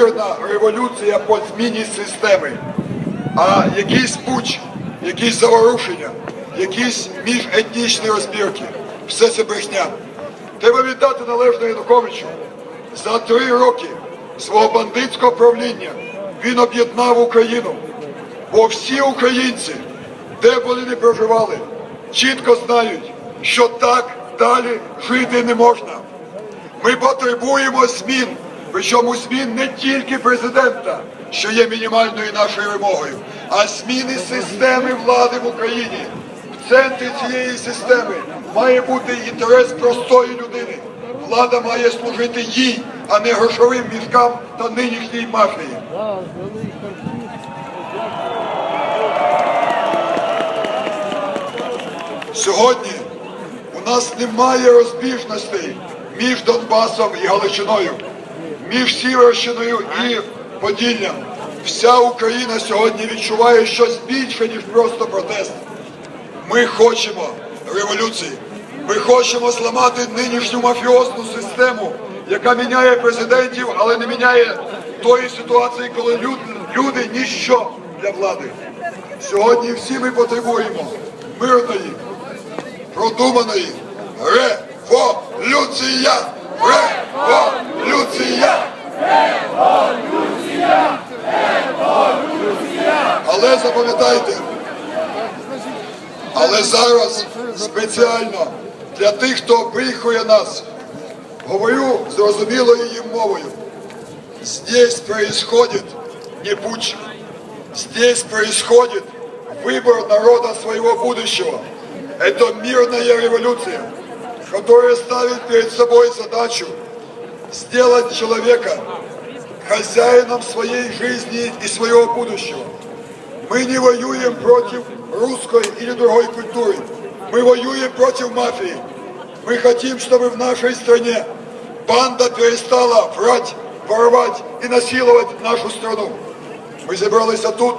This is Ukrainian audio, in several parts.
мирна революція по зміні системи, а якийсь пуч, якісь заворушення, якісь міжетнічні розбірки. Все це брехня. Треба віддати належне Януковичу. За три роки свого бандитського правління він об'єднав Україну. Бо всі українці, де б вони не проживали, чітко знають, що так далі жити не можна. Ми потребуємо змін, причому змін не тільки президента, що є мінімальною нашою вимогою, а зміни системи влади в Україні. В центрі цієї системи має бути інтерес простої людини. Влада має служити їй, а не грошовим мішкам та нинішній мафії. Сьогодні у нас немає розбіжностей між Донбасом і Галичиною, між Сіверщиною і Поділлям. Вся Україна сьогодні відчуває щось більше, ніж просто протест. Ми хочемо революції. Ми хочемо зламати нинішню мафіозну систему, яка міняє президентів, але не міняє тої ситуації, коли люд- люди ніщо для влади. Сьогодні всі ми потребуємо мирної, продуманої! Революція! але зараз спеціально для тих, хто обріхує нас, говорю зрозумілою їм мовою. Здесь происходит не путь. Здесь происходит выбор народа своего будущего. Это мирная революция, которая ставит перед собой задачу сделать человека хозяином своей жизни и своего будущего. Мы не воюем против русской или другой культуры. Мы воюем против мафии. Мы хотим, чтобы в нашей стране банда перестала врать, воровать и насиловать нашу страну. Ми зібралися тут,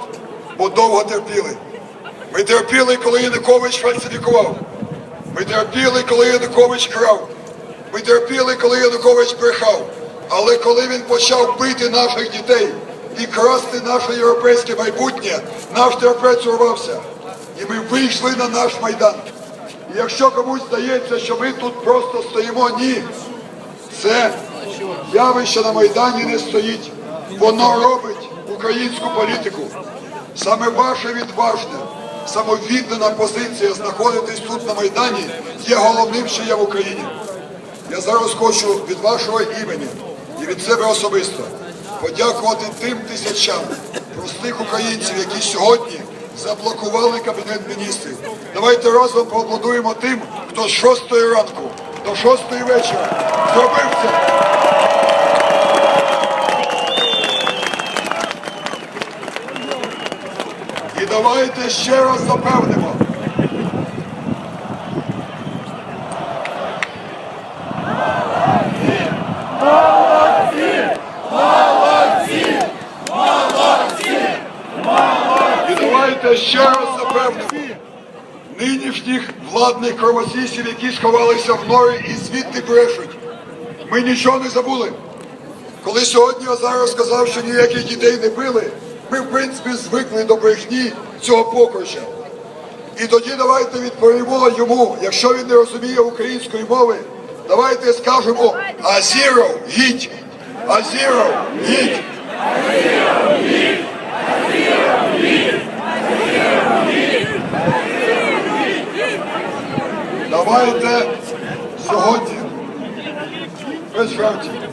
бо довго терпіли. Ми терпіли, коли Янукович фальсифікував. Ми терпіли, коли Янукович крав. Ми терпіли, коли Янукович брехав. Але коли він почав бити наших дітей і красти наше європейське майбутнє, наш терпець урвався. І ми вийшли на наш майдан. І якщо комусь здається, що ми тут просто стоїмо, ні. Це явище на Майдані не стоїть. Воно робить українську політику. Саме ваша відважна, самовіддана позиція знаходитись тут на Майдані є головним, що є в Україні. Я зараз хочу від вашого імені і від себе особисто подякувати тим тисячам простих українців, які сьогодні заблокували Кабінет міністрів. Давайте разом поаплодуємо тим, хто з 6 ранку до 6 вечора зробив це. І давайте ще раз запевнимо. Давайте ще раз запевнимо нинішніх владних кровосісів, які сховалися в норі і звідти брешуть. Ми нічого не забули. Коли сьогодні Азаров сказав, що ніяких дітей не били, ми в принципі звикли до брехні цього покруча. І тоді давайте відповімо йому, якщо він не розуміє української мови, давайте скажемо Азіро, гідь! Азіро, гідь! Давайте сьогодні без жартів.